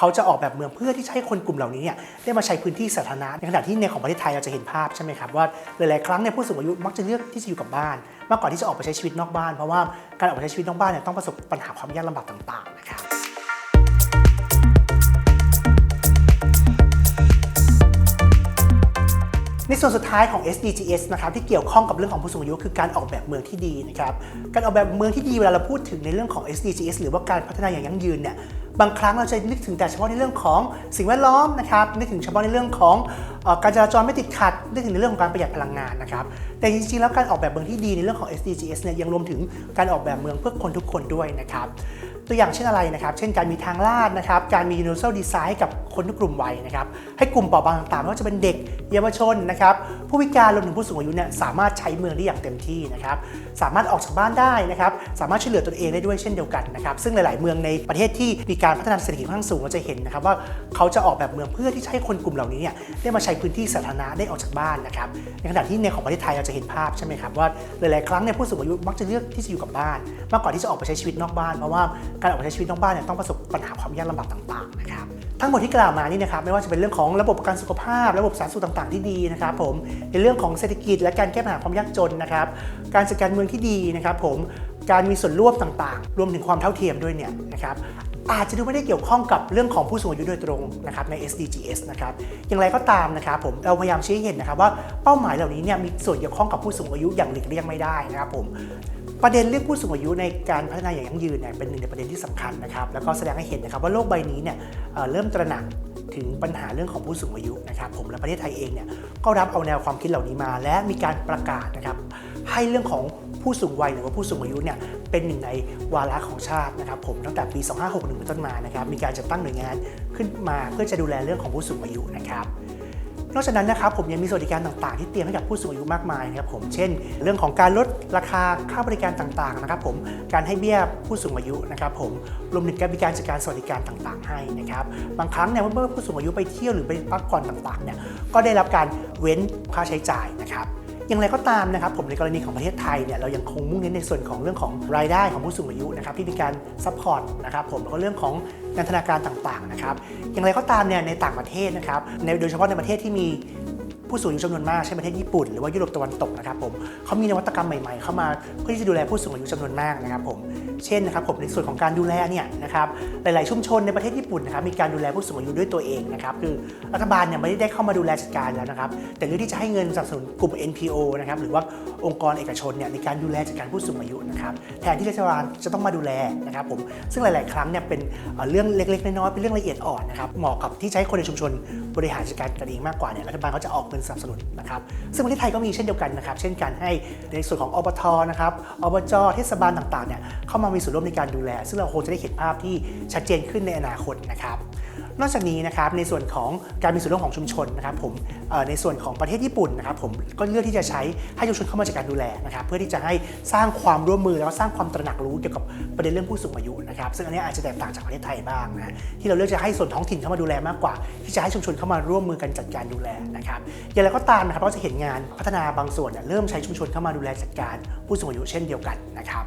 เขาจะออกแบบเมืองเพื่อที่จะให้คนกลุ่มเหล่านี้เนี่ยได้มาใช้พื้นที่สาธารณะในขณะที่ในของประเทศไทยเราจะเห็นภาพใช่ไหมครับว่าหลายๆครั้งเนี่ยผู้สูงอายุมักจะเลือกที่จะอยู่กับบ้าน มากกว่าที่จะออกไปใช้ชีวิตนอกบ้านเพราะว่าการออกไปใช้ชีวิตนอกบ้านเนี่ยต้องประสบปัญหาความยากลำบากต่างๆนะครับในส่วนสุดท้ายของ SDGs นะครับที่เกี่ยวข้องกับเรื่องของผู้สูงอายุคือการออกแบบเมืองที่ดีนะครับการออกแบบเมืองที่ดีเวลาเราพูดถึงในเรื่องของ SDGs หรือว่าการพัฒนาอย่างยั่งยืนเนี่ย บางครั้งเราจะนึกถึงแต่เฉพาะในเรื่องของสิ่งแวดล้อมนะครับนึกถึงเฉพาะในเรื่องของอการจราจรไม่ติดขัดนึกถึงในเรื่องของการประหยัดพลังงานนะครับแต่จริงๆแล้วการออกแบบเมืองที่ดีในเรื่องของ SDGs เนี่ยยังรวมถึงการออกแบบเมืองเพื่อคนทุกคนด้วยนะครับตัวอย่างเช่นอะไรนะครับ เช่นการมีทางลาดนะครับ การมี universal design กับ คนทุกกลุ่มวัยนะครับให้กลุ่มเปราะบางต่างๆไม่ว่าจะเป็นเด็กเยาวชนนะครับผู้พิการรวมถึงผู้สูงอายุเนี่ยสามารถใช้เมืองได้อย่างเต็มที่นะครับสามารถออกจากบ้านได้นะครับสามารถช่วยเหลือตนเองได้ด้วยเช่นเดียวกันนะครับซึ่งหลาย ๆ เมืองในประเทศที่มีการพัฒนาเศรษฐกิจค่อนข้างสูงเราจะเห็นนะครับว่าเขาจะออกแบบเมืองเพื่อที่จะให้คนกลุ่มเหล่านี้เนี่ยได้มาใช้พื้นที่สาธารณะได้ออกจากบ้านนะครับในขณะที่ในของประเทศไทยเราจะเห็นภาพใช่ไหมครับว่าหลาย ๆ ครั้งเนี่ยผู้สูงอายุมักจะเลือกที่จะอยู่กับบ้าน มากกว่าที่จะออกไปใช้ชีวิตนอกบ้านเพราะว่าการออกไปใช้ชีวิตนอกบ้านเนี่ยต้องประสบปัญหาความยากลำบากต่าง ๆ นะครับทั้งหมดที่กล่าวมานี่นะครับไม่ว่าจะเป็นเรื่องของระบบกันสุขภาพ ระบบสาธารณสุขต่างๆ ที่ดีนะครับผมในเรื่องของเศรษฐกิจและการแก้ปัญหาความยากจนนะครับการจัดการเมืองที่ดีนะครับผมการมีส่วนร่วมต่างๆ รวมถึงความเท่าเทียมด้วยเนี่ยนะครับอาจจะดูไม่ได้เกี่ยวข้องกับเรื่องของผู้สูงอายุโดยตรงนะครับใน SDGs นะครับอย่างไรก็ตามนะครับผมเราพยายามชี้ให้เห็นนะครับว่าเป้าหมายเหล่านี้เนี่ยมีส่วนเกี่ยวข้องกับผู้สูงอายุอย่างหลีกเลี่ยงไม่ได้นะครับผม ประเด็นเรื่องผู้สูงอายุในการพัฒนาอย่างยั่งยืนเนี่ยเป็นหนึ่งในประเด็นที่สำคัญนะครับแล้วก็แสดงให้เห็นนะครับว่าโลกใบนี้เนี่ยเเริ่มตระหนักถึงปัญหาเรื่องของผู้สูงอายุนะครับผมและประเทศไทยเองเนี่ยก็รับเอาแนวความคิดเหล่านี้มา และมีการประกาศนะครับให้เรื่องของผู้สูงวัยหรือว่าผู้สูงอายุเนี่ยเป็นหนึ่งในวาระของชาตินะครับผมตั้งแต่ปี 2561 เป็นต้นมานะครับมีการจัดตั้งหน่วยงานขึ้นมาเพื่อจะดูแลเรื่องของผู้สูงอายุนะครับ นอกจากนั้นนะครับผมยังมีสวัสดิการต่างๆ ที่เตรียมให้กับผู้สูงอายุมากมายนะครับผมเช่น เรื่องของการลดราคาค่าบริการต่างๆนะครับผมการให้เบี้ยผู้สูงอายุนะครับผมรวมถึงการมีการจัดการสวัสดิการต่างๆ ให้นะครับบางครั้งเนี่ยเมื่อผู้สูงอายุไปเที่ยวหรือไปพักผ่อนต่างๆเนี่ยก็ได้รับการเว้นค่าใช้จ่ายนะครับ อย่างไรก็ตามนะครับผมในกรณีของประเทศไทยเนี่ยเรายังคงมุ่งเน้นในส่วนของเรื่องของรายได้ของผู้สูงอายุนะครับที่มีการซัพพอร์ตนะครับผมแล้วก็เรื่องของนันทนาการต่างๆนะครับอย่างไรก็ตามเนี่ยในต่างประเทศนะครับในโดยเฉพาะในประเทศที่มี ผู้สูงอายุจำนวนมากเช่นประเทศญี่ปุ่นหรือว่ายุโรปตะวันตกนะครับผมเขามีนวัตกรรมใหม่ๆ เข้ามาเพื่อที่จะดูแลผู้สูงอายุจำนวนมากนะครับผมเช่นนะครับผมในส่วนของการดูแลเนี่ยนะครับหลายๆชุมชนในประเทศญี่ปุ่นนะครับมีการดูแลผู้สูงอายุด้วยตัวเองนะครับคือรัฐบาลเนี่ยไม่ได้เข้ามาดูแลจัดการแล้วนะครับแต่เรื่องที่จะให้เงินสนับสนุนกลุ่ม NPO นะครับหรือว่าองค์กรเอกชนเนี่ยในการดูแลจัดการผู้สูงอายุนะครับแทนที่รัฐบาลจะต้องมาดูแลนะครับผมซึ่งหลาย ๆ ครั้งเนี่ยเป็นเรื่องเล็ก ๆ น้อยๆเป็นเรื่องละเอียดอ่อนนะครับเหมาะกับที่ให้คนในชุมชนบริหารจัดการกันเองมากกว่าเนี่ยรัฐบาลเขาจะออกเงินสนับสนุนนะครับซึ่งประเทศไทยก็มีเช่นเดียวกันนะครับ เช่นการให้ในส่วนของอบทนะครับอบจเทศบาลต่างๆเนี่ยเข้ามามีส่วนร่วมในการดูแล ซึ่งเราคงจะได้เห็นภาพที่ชัดเจนขึ้นในอนาคตนะครับ นอกจากนี้นะครับในส่วนของการมีส่วนร่วมของชุมชนนะครับผมในส่วนของประเทศญี่ปุ่นนะครับผมก็เลือกที่จะใช้ให้ชุมชนเข้ามาจัดการดูแลนะครับเพื่อที่จะให้สร้างความร่วมมือแล้วก็สร้างความตระหนักรู้เกี่ยวกับประเด็นเรื่องผู้สูงอายุนะครับซึ่งอันนี้อาจจะแตกต่างจากประเทศไทยบ้างนะที่เราเลือกจะให้ส่วนท้องถิ่นเข้ามาดูแลมากกว่า ที่จะให้ชุมชนเข้ามาร่วมมือกันจัดการดูแลนะครับอย่างไรก็ตามนะครับเราจะเห็นงานพัฒนาบางส่วนเนี่ยเริ่มใช้ชุมชนเข้ามาดูแลจัดการผู้สูงอายุเช่นเดียวกันนะครับ